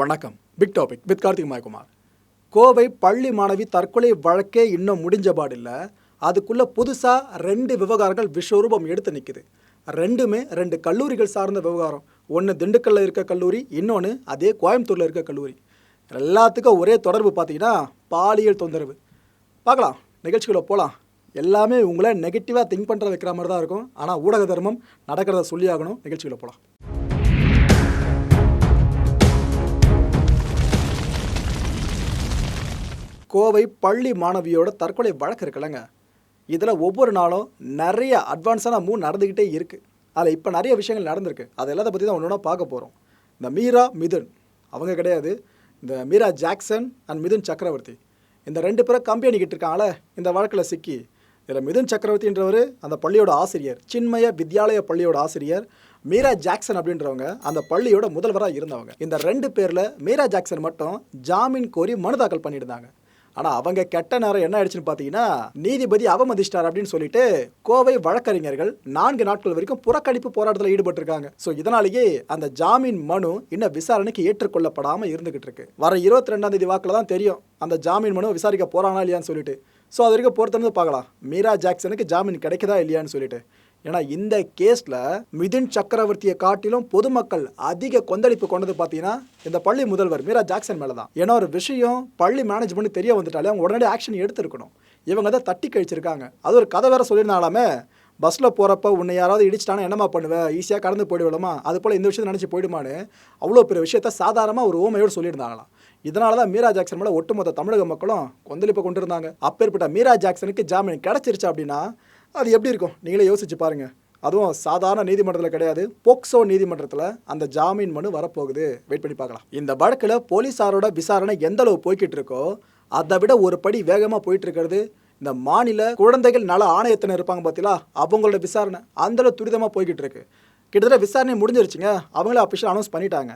வணக்கம். Big topic with Karthik Mayakumar. Kovai பள்ளி மாணவி தற்கொலை வழக்கே இன்னும் முடிஞ்ச பாடில்லை. அதுக்குள்ளே புதுசாக ரெண்டு விவகாரங்கள் விஸ்வரூபம் எடுத்து நிற்குது ரெண்டுமே ரெண்டு கல்லூரிகள் சார்ந்த விவகாரம். ஒன்று திண்டுக்கல்ல இருக்க கல்லூரி இன்னொன்று அதே கோயம்புத்தூரில் இருக்க கல்லூரி. எல்லாத்துக்கும் ஒரே தொடர்பு பார்த்தீங்கன்னா பாலியல் தொந்தரவு. பார்க்கலாம் நிகழ்ச்சிகளை போகலாம் எல்லாமே உங்களை நெகட்டிவாக திங்க் பண்ணுற வைக்கிற மாதிரி தான் இருக்கும். ஆனால் ஊடக தர்மம் நடக்கிறத சொல்லி ஆகணும் போகலாம் கோவை பள்ளி மாணவியோட தற்கொலை வழக்கு இருக்குல்லங்க. இதில் ஒவ்வொரு நாளும் நிறைய அட்வான்ஸான மூவ் நடந்துக்கிட்டே இருக்குது அதில் இப்போ நிறைய விஷயங்கள் நடந்திருக்கு. அது எல்லாத்த பற்றி தான் ஒன்று ஒன்றா பார்க்க போகிறோம் இந்த மீரா மிதுன். அவங்க கிடையாது. இந்த மீரா ஜாக்சன் அண்ட் மிதுன் சக்கரவர்த்தி. இந்த ரெண்டு பேரும் கம்பெனிக்கிட்டு இருக்காங்களே இந்த வழக்கில் சிக்கி. இதில் மிதுன் சக்கரவர்த்தின்றவர் அந்த பள்ளியோட ஆசிரியர். சின்மய வித்யாலய பள்ளியோட ஆசிரியர். மீரா ஜாக்சன் அப்படின்றவங்க அந்த பள்ளியோட முதல்வராக இருந்தவங்க. இந்த ரெண்டு பேரில் மீரா ஜாக்சன் மட்டும் ஜாமீன் கோரி மனு தாக்கல் பண்ணியிருந்தாங்க. ஆனால் அவங்க கெட்ட நேரம் என்ன ஆயிடுச்சுன்னு பார்த்தீங்கன்னா நீதிபதி அவமதிச்சிட்டார் அப்படின்னு சொல்லிட்டு கோவை வழக்கறிஞர்கள் நான்கு நாட்கள் வரைக்கும் புறக்கணிப்பு போராட்டத்தில் ஈடுபட்டிருக்காங்க. ஸோ இதனாலேயே அந்த ஜாமீன் மனு இன்னும் விசாரணைக்கு ஏற்றுக்கொள்ளப்படாமல் இருந்துகிட்டு இருக்கு. வர இருபத்தி ரெண்டாம் தேதி வாக்கில் தான் தெரியும் அந்த ஜாமீன் மனு விசாரிக்க போறானா இல்லையான்னு சொல்லிட்டு. ஸோ அது வரைக்கும் பொறுத்திருந்து பார்க்கலாம். மீரா ஜாக்சனுக்கு ஜாமீன் கிடைக்குதா இல்லையான்னு சொல்லிட்டு. ஏன்னா இந்த கேஸில் மிதின் சக்கரவர்த்தியை காட்டிலும் பொதுமக்கள் அதிக கொந்தளிப்பு கொண்டது பார்த்தீங்கன்னா இந்த பள்ளி முதல்வர் மீரா ஜாக்சன் மேலே தான் ஏன்னா ஒரு விஷயம் பள்ளி மேனேஜ்மெண்ட் தெரிய வந்துட்டாலே அவங்க உடனடி ஆக்ஷன் எடுத்திருக்கணும். இவங்க தான் தட்டி கழிச்சிருக்காங்க. அது ஒரு கதை வேற சொல்லியிருந்தாலுமே பஸ்ஸில் போகிறப்ப உன்னை யாராவது இடிச்சிட்டானா என்னம்மா பண்ணுவேன் ஈஸியாக கடந்து போயிடுவிடமா அது போல் இந்த விஷயத்தை நினச்சி போயிடுமான்னு அவ்வளோ பெரிய விஷயத்த சாதாரணமாக ஒரு ஓமையோடு சொல்லியிருந்தாங்களாம். இதனால தான் மீரா ஜாக்சன் மேலே ஒட்டுமொத்த தமிழக மக்களும் கொந்தளிப்பை கொண்டு இருந்தாங்க அப்பேற்பட்ட மீரா ஜாக்சனுக்கு ஜாமீன் கிடச்சிருச்சு அப்படின்னா அது எப்படி இருக்கும்? நீங்களே யோசிச்சு பாருங்க. அதுவும் சாதாரண நீதிமன்றத்தில் கிடையாது. போக்சோ நீதிமன்றத்தில் அந்த ஜாமீன் மனு வரப்போகுது. வெயிட் பண்ணி பார்க்கலாம். இந்த வழக்கில் போலீஸாரோட விசாரணை எந்த அளவு போய்கிட்டு இருக்கோ அதை விட ஒரு படி வேகமாக போயிட்டு இருக்கிறது. இந்த மாநில குழந்தைகள் நல ஆணையத்தினர் இருப்பாங்க பார்த்தீங்களா அவங்களோட விசாரணை அந்தளவு துரிதமாக போய்கிட்டு இருக்கு. கிட்டத்தட்ட விசாரணை முடிஞ்சிருச்சுங்க. அவங்களே அஃபிஷியல் அனௌன்ஸ் பண்ணிட்டாங்க.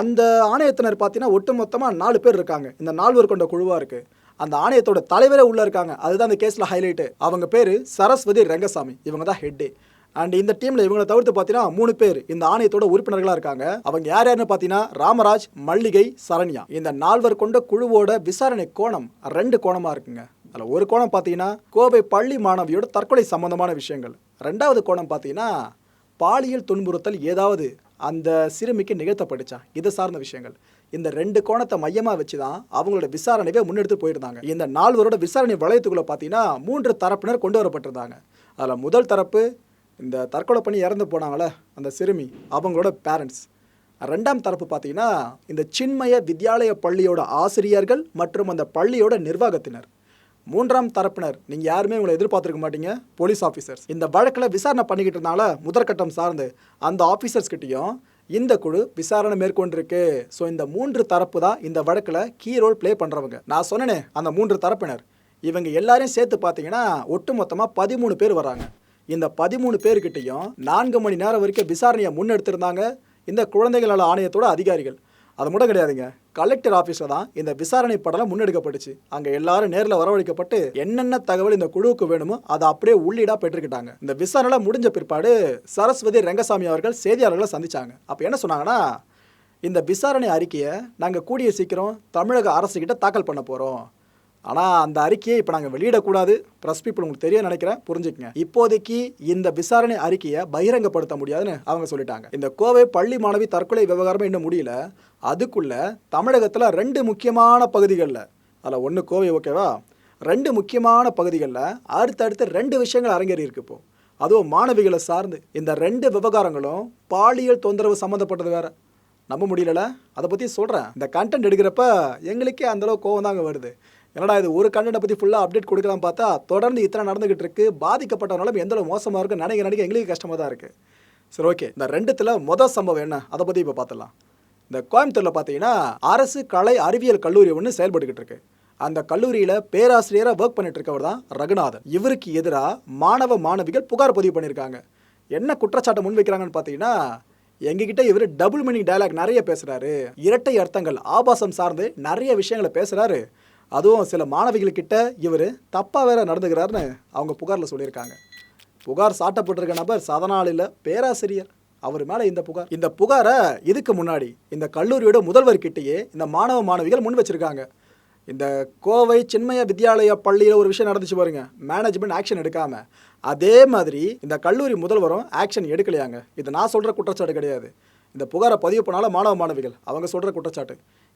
அந்த ஆணையத்தினர் பார்த்தீங்கன்னா ஒட்டுமொத்தமாக நாலு பேர் இருக்காங்க. இந்த நால்வர் கொண்ட குழுவாக இருக்குது அந்த ஆணையத்தோட தலைவரே உள்ளே இருக்காங்க. அதுதான் அந்த கேஸில் ஹைலைட்டு அவங்க பேர் சரஸ்வதி ரங்கசாமி. இவங்க தான் ஹெட்டு அண்ட் இந்த டீமில் இவங்களை தவிர்த்து பார்த்தீங்கன்னா மூணு பேர் இந்த ஆணையத்தோட உறுப்பினர்களாக இருக்காங்க. அவங்க யார் யாருன்னு பார்த்தீங்கன்னா ராமராஜ் மல்லிகை சரண்யா. இந்த நால்வர் கொண்ட குழுவோட விசாரணை கோணம் ரெண்டு கோணமாக இருக்குங்க. அதில் ஒரு கோணம் பார்த்தீங்கன்னா கோவை பள்ளி மாணவியோட தற்கொலை சம்பந்தமான விஷயங்கள். ரெண்டாவது கோணம் பார்த்தீங்கன்னா பாலியல் துன்புறுத்தல் ஏதாவது அந்த சிறுமிக்கு நிகழ்த்தப்பட்டுச்சா? இது சார்ந்த விஷயங்கள். இந்த ரெண்டு கோணத்தை மையமாக வச்சு தான் அவங்களோட விசாரணையை முன்னெடுத்து போயிருந்தாங்க. இந்த நால்வரோட விசாரணை வளையத்துக்குள்ளே பார்த்தீங்கன்னா மூன்று தரப்பினர் கொண்டு வரப்பட்டிருந்தாங்க. அதில் முதல் தரப்பு இந்த தற்கொலை பண்ணி இறந்து போனாங்களே அந்த சிறுமி அவங்களோட பேரண்ட்ஸ் ரெண்டாம் தரப்பு பார்த்தீங்கன்னா இந்த சின்மய வித்யாலய பள்ளியோட ஆசிரியர்கள் மற்றும் அந்த பள்ளியோட நிர்வாகத்தினர். மூன்றாம் தரப்பினர் நீங்கள் யாருமே உங்களை எதிர்பார்த்துருக்க மாட்டீங்க போலீஸ் ஆஃபீஸர்ஸ் இந்த வழக்கில் விசாரணை பண்ணிக்கிட்டு இருந்தால முதற்கட்டம் சார்ந்து அந்த ஆஃபீஸர்ஸ் கிட்டேயும் இந்த குழு விசாரணை மேற்கொண்டிருக்கு. ஸோ இந்த மூன்று தரப்பு தான் இந்த வழக்கில் கீ ரோல் ப்ளே பண்ணுறவங்க நான் சொன்னேனே அந்த மூன்று தரப்பினர். இவங்க எல்லாரையும் சேர்த்து பார்த்தீங்கன்னா ஒட்டுமொத்தமாக பதிமூணு பேர் வராங்க இந்த பதிமூணு பேர்கிட்டையும் நான்கு மணி நேரம் வரைக்கும் விசாரணையை முன்னெடுத்திருந்தாங்க இந்த குழந்தைகள் நல ஆணையத்தோட அதிகாரிகள். அது மட்டும் கிடையாதுங்க. கலெக்டர் ஆஃபீஸில் தான் இந்த விசாரணை படலம் முன்னெடுக்கப்பட்டுச்சு. அங்கே எல்லாரும் நேரில் வரவழைக்கப்பட்டு என்னென்ன தகவல் இந்த குழுவுக்கு வேணுமோ அதை அப்படியே உள்ளீடாக பெற்றுக்கிட்டாங்க. இந்த விசாரணை முடிஞ்ச பிற்பாடு சரஸ்வதி ரங்கசாமி அவர்கள் செய்தியாளர்களை சந்தித்தாங்க அப்போ என்ன சொன்னாங்கன்னா இந்த விசாரணை அறிக்கையை நாங்கள் கூடிய சீக்கிரம் தமிழக அரசுக்கிட்ட தாக்கல் பண்ண போகிறோம் ஆனால் அந்த அறிக்கையை இப்போ நாங்கள் வெளியிடக்கூடாது. ப்ரெஸ் பீப்புள் உங்களுக்கு தெரிய நினைக்கிறேன். புரிஞ்சுக்கங்க. இப்போதைக்கு இந்த விசாரணை அறிக்கையை பகிரங்கப்படுத்த முடியாதுன்னு அவங்க சொல்லிட்டாங்க. இந்த கோவை பள்ளி மாணவி தற்கொலை விவகாரம் இன்னும் முடியல. அதுக்குள்ள தமிழகத்தில் ரெண்டு முக்கியமான பகுதிகளில் அதில் ஒன்று கோவை ஓகேவா ரெண்டு முக்கியமான பகுதிகளில் அடுத்தடுத்து ரெண்டு விஷயங்கள் அரங்கேறி இருக்கு இப்போ. அதுவும் மாணவிகளை சார்ந்து. இந்த ரெண்டு விவகாரங்களும் பாலியல் தொந்தரவு சம்மந்தப்பட்டது வேற. நம்ப முடியல அதை பற்றி சொல்கிறேன் இந்த கண்டென்ட் எடுக்கிறப்ப எங்களுக்கே அந்தளவு கோவம் தாங்க வருது. என்னடா இது ஒரு கண்டனை பற்றி ஃபுல்லாக அப்டேட் கொடுக்கலாம் பார்த்தா தொடர்ந்து இத்தனை நடந்துகிட்டு இருக்கு பாதிக்கப்பட்ட எந்த அளவு மோசமாக இருக்கு நினைக்க நினைக்க எங்களுக்கு கஷ்டமாக தான் இருக்குது சரி ஓகே இந்த ரெண்டுத்தில் மொதல் சம்பவம் என்ன? அதை பற்றி இப்போ பார்த்துடலாம் இந்த கோயம்புத்தூரில் பார்த்தீங்கன்னா அரசு கலை அறிவியல் கல்லூரி ஒன்று செயல்பட்டுக்கிட்டு இருக்கு. அந்த கல்லூரியில் பேராசிரியராக ஒர்க் பண்ணிட்டு இருக்கவர் தான் ரகுநாதன். இவருக்கு எதிராக மாணவ மாணவிகள் புகார் பதிவு பண்ணியிருக்காங்க. என்ன குற்றச்சாட்டை முன்வைக்கிறாங்கன்னு பார்த்தீங்கன்னா எங்ககிட்ட இவர் டபுள் மீனிங் டைலாக் நிறைய பேசுகிறாரு இரட்டை அர்த்தங்கள் ஆபாசம் சார்ந்து நிறைய விஷயங்களை பேசுகிறாரு அதுவும் சில மாணவிகள்கிட்ட இவர் தப்பாக வேற நடந்துக்கிறாருன்னு அவங்க புகாரில் சொல்லியிருக்காங்க. புகார் சாட்டப்பட்டிருக்க நபர் சதனாலில் பேராசிரியர். அவர் மேலே இந்த புகார். இந்த புகாரை இதுக்கு முன்னாடி இந்த கல்லூரியோட முதல்வர்கிட்டயே இந்த மாணவ மாணவிகள் முன் வச்சிருக்காங்க. இந்த கோவை சின்மய வித்யாலயா பள்ளியில் ஒரு விஷயம் நடந்துச்சு பாருங்க. மேனேஜ்மெண்ட் ஆக்ஷன் எடுக்காம. அதே மாதிரி இந்த கல்லூரி முதல்வரும் ஆக்ஷன் எடுக்கலையாங்க. இது நான் சொல்கிற குற்றச்சாட்டு கிடையாது. இந்த புகாரை பதிவு பண்ணாலும் மாணவ மாணவிகள் அவங்க சொல்கிற குற்றச்சாட்டு.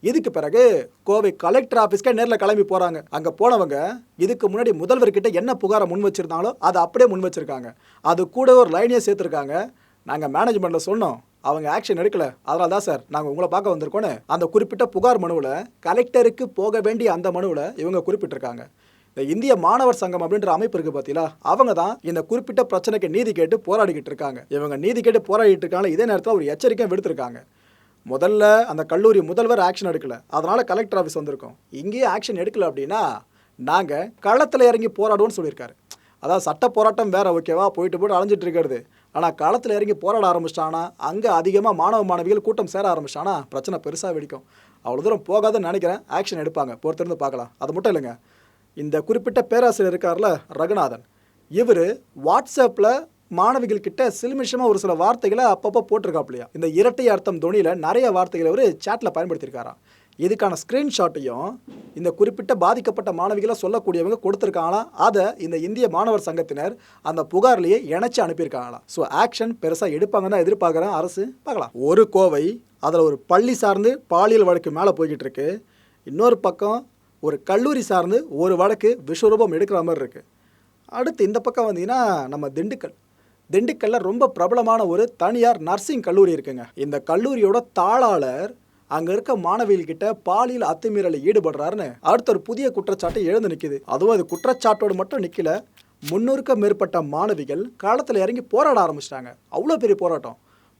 இதுக்கு பிறகு கோவை கலெக்டர் ஆஃபீஸ்க்கே நேரில் கிளம்பி போகிறாங்க அங்கே போனவங்க இதுக்கு முன்னாடி முதல்வர்கிட்ட என்ன புகாரை முன் வச்சுருந்தாங்களோ அதை அப்படியே முன் வச்சுருக்காங்க. அது கூட ஒரு லைனையே சேர்த்துருக்காங்க. நாங்கள் மேனேஜ்மெண்ட்டில் சொன்னோம். அவங்க ஆக்ஷன் எடுக்கல. அதனால தான் சார் நாங்கள் உங்களை பார்க்க வந்திருக்கோன்னு அந்த குறிப்பிட்ட புகார் மனுவில் கலெக்டருக்கு போக வேண்டிய அந்த மனுவில் இவங்க குறிப்பிட்டிருக்காங்க. இந்த இந்திய மாணவர் சங்கம் அப்படின்ற அமைப்பு இருக்கு பார்த்தீங்களா அவங்க தான் இந்த குறிப்பிட்ட பிரச்சனைக்கு நீதி கேட்டு போராடிக்கிட்டு இருக்காங்க. இவங்க நீதி கேட்டு போராடிட்டு இருக்காங்க இதே நேரத்தில் ஒரு எச்சரிக்கை விடுத்திருக்காங்க. முதல்ல அந்த கல்லூரி முதல்வர் ஆக்ஷன் எடுக்கல. அதனால கலெக்டர் ஆஃபீஸ் வந்திருக்கோம். இங்கேயே ஆக்ஷன் எடுக்கல அப்படின்னா நாங்கள் களத்தில் இறங்கி போராடுவோம்னு சொல்லியிருக்காரு. அதாவது சட்ட போராட்டம் வேற ஓகேவா போயிட்டு போயிட்டு அலைஞ்சிட்டு இருக்கிறது. ஆனால் களத்தில் இறங்கி போராட ஆரம்பிச்சிட்டானா அங்கே அதிகமாக மாணவ மாணவிகள் கூட்டம் சேர ஆரம்பிச்சிட்டானா பிரச்சனை பெருசாக வெடிக்கும். அவ்வளோ தூரம் போகாதுன்னு நினைக்கிறேன். ஆக்ஷன் எடுப்பாங்க. பொறுத்திருந்து பார்க்கலாம். அது மட்டும் இல்லைங்க. இந்த குறிப்பிட்ட பேராசிரியர் இருக்கார்ல ரகுநாதன். இவர் வாட்ஸ்அப்பில் மாணவிகள் கிட்ட சிலுமிஷமாக ஒரு சில வார்த்தைகளை அப்பப்போ போட்டிருக்காப்லையா இந்த இரட்டை அர்த்தம் துணியில் நிறைய வார்த்தைகளை அவர் சேட்டில் பயன்படுத்தியிருக்காராம். இதுக்கான ஸ்க்ரீன்ஷாட்டையும் இந்த குறிப்பிட்ட பாதிக்கப்பட்ட மாணவிகளை சொல்லக்கூடியவங்க கொடுத்துருக்காங்களாம். அதை இந்த இந்திய மாணவர் சங்கத்தினர் அந்த புகார்லேயே இணைச்சி அனுப்பியிருக்காங்களாம். ஸோ ஆக்ஷன் பெருசாக எடுப்பாங்கன்னு தான் எதிர்பார்க்குறேன் அரசு. பார்க்கலாம். ஒரு கோவை அதில் ஒரு பள்ளி சார்ந்து பாலியல் வழக்கு மேலே போய்கிட்டு இருக்கு. இன்னொரு பக்கம் ஒரு கல்லூரி சார்ந்து ஒரு வழக்கு விஸ்வரூபம் எடுக்கிற மாதிரி இருக்குது அடுத்து இந்த பக்கம் வந்தீங்கன்னா நம்ம திண்டுக்கல். திண்டுக்கல்லில் ரொம்ப பிரபலமான ஒரு தனியார் நர்சிங் கல்லூரி இருக்குங்க. இந்த கல்லூரியோட தாளாளர் அங்க இருக்க மாணவிகள்கிட்ட பாலியல் அத்துமீறலில் ஈடுபடுறாருன்னு அடுத்த ஒரு புதிய குற்றச்சாட்டு எழுந்து நிற்குது அதுவும் அது குற்றச்சாட்டோடு மட்டும் நிற்கல முன்னூறுக்கும் மேற்பட்ட மாணவிகள் களத்தில் இறங்கி போராட ஆரம்பிச்சிட்டாங்க. அவ்வளோ பெரிய போராட்டம்.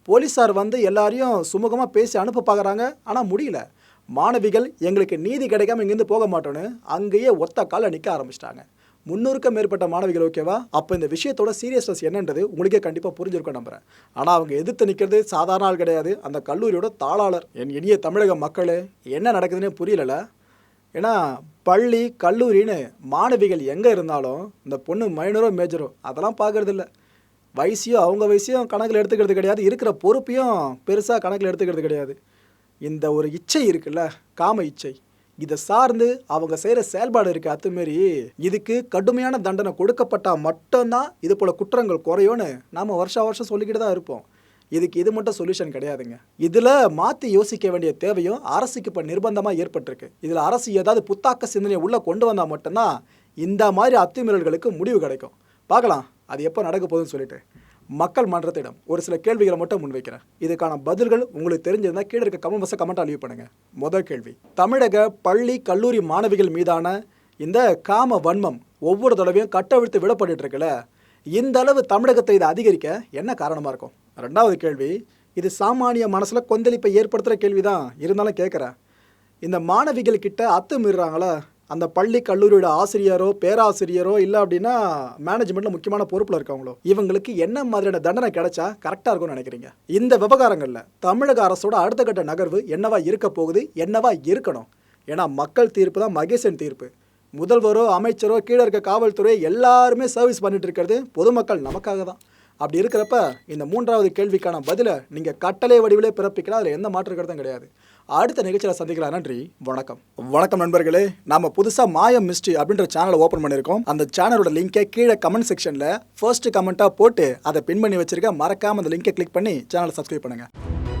போலீஸார் வந்து எல்லாரையும் சுமூகமாக பேசி அனுப்ப பார்க்குறாங்க ஆனால் முடியல. மாணவிகள் எங்களுக்கு நீதி கிடைக்காம இங்கேருந்து போக மாட்டோன்னு அங்கேயே ஒத்த கால நிற்க ஆரம்பிச்சிட்டாங்க. முன்னூறுக்கும் மேற்பட்ட மாணவிகள் ஓகேவா அப்போ இந்த விஷயத்தோட சீரியஸ்னஸ் என்னன்றது உங்களுக்கே கண்டிப்பாக புரிஞ்சிருக்கும் நம்புறேன். ஆனால் அவங்க எதிர்த்து நிற்கிறது சாதாரண ஆள் கிடையாது. அந்த கல்லூரியோட தாளாளர் என் இனிய தமிழக மக்கள் என்ன நடக்குதுன்னே புரியல ஏன்னா பள்ளி கல்லூரின்னு மாணவிகள் எங்கே இருந்தாலும் இந்த பொண்ணு மைனரோ மேஜரோ அதெல்லாம் பார்க்குறதில்ல வயசையும் அவங்க வயசையும் கணக்கில் எடுத்துக்கிறது கிடையாது. இருக்கிற பொறுப்பையும் பெருசாக கணக்கில் எடுத்துக்கிறது கிடையாது. இந்த ஒரு இச்சை இருக்குல்ல காம இச்சை. இதை சார்ந்து அவங்க செய்கிற செயல்பாடு இருக்கு அத்துமாரி இதுக்கு கடுமையான தண்டனை கொடுக்கப்பட்டால் மட்டும்தான் இது போல் குற்றங்கள் குறையும்னு நாம் வருஷா வருஷம் சொல்லிக்கிட்டு தான் இருப்போம். இதுக்கு இது மட்டும் சொல்யூஷன் கிடையாதுங்க. இதில் மாற்றி யோசிக்க வேண்டிய தேவையும் அரசுக்கு இப்போ நிர்பந்தமாக ஏற்பட்டிருக்கு. இதில் அரசு ஏதாவது புத்தாக்க சிந்தனையை உள்ளே கொண்டு வந்தால் மட்டும்தான் இந்த மாதிரி அத்துமீறல்களுக்கு முடிவு கிடைக்கும். பார்க்கலாம் அது எப்போ நடக்க போகுதுன்னு சொல்லிட்டு. மக்கள் மன்றத்திடம் ஒரு சில கேள்விகளை மட்டும் முன்வைக்கிறேன். இதுக்கான பதில்கள் உங்களுக்கு தெரிஞ்சிருந்தால் கீழே இருக்க கமெண்ட் பாக்ஸை கமெண்ட் அழிவு பண்ணுங்கள் முதல் கேள்வி. தமிழக பள்ளி கல்லூரி மாணவிகள் மீதான இந்த காம வன்மம் ஒவ்வொரு தடவையும் கட்டவிழ்த்து விடப்பட்டு இருக்குல்ல இந்த அளவு தமிழகத்தை இதை அதிகரிக்க என்ன காரணமாக இருக்கும்? ரெண்டாவது கேள்வி. இது சாமானிய மனசில் கொந்தளிப்பை ஏற்படுத்துகிற கேள்வி தான் இருந்தாலும் கேட்குறேன் இந்த மாணவிகள் கிட்ட அத்துமீறாங்களா அந்த பள்ளி கல்லூரியோட ஆசிரியரோ பேராசிரியரோ இல்லை அப்படின்னா மேனேஜ்மெண்ட்டில் முக்கியமான பொறுப்பில் இருக்கவங்களோ இவங்களுக்கு என்ன மாதிரியான தண்டனை கிடைச்சா கரெக்டாக இருக்கும்னு நினைக்கிறீங்க? இந்த விவகாரங்களில் தமிழக அரசோட அடுத்த கட்ட நகர்வு என்னவா இருக்க போகுது என்னவா இருக்கணும்? ஏன்னா மக்கள் தீர்ப்பு தான் மகேசன் தீர்ப்பு. முதல்வரோ அமைச்சரோ கீழே இருக்க காவல்துறை எல்லாருமே சர்வீஸ் பண்ணிட்டு இருக்கிறது பொதுமக்கள் நமக்காக தான். அப்படி இருக்கிறப்ப இந்த மூன்றாவது கேள்விக்கான பதிலை நீங்கள் கட்டளை வடிவிலே பிறப்பிக்கலாம். அதில் எந்த மாற்று கருத்தும் கிடையாது. அடுத்த நிகழ்ச்சியில் சந்திக்கலாம். நன்றி வணக்கம். வணக்கம் நண்பர்களே. நம்ம புதுசாக மாயம் மிஸ்ட்ரி அப்படின்ற சேனலை ஓப்பன் பண்ணியிருக்கோம். அந்த சேனலோட லிங்கை கீழே கமெண்ட் செக்ஷனில் ஃபர்ஸ்ட் கமெண்ட்டாக போட்டு அதை பின் பண்ணி வச்சிருக்க மறக்காமல் அந்த லிங்கை கிளிக் பண்ணி சேனலை சப்ஸ்கிரைப் பண்ணுங்கள்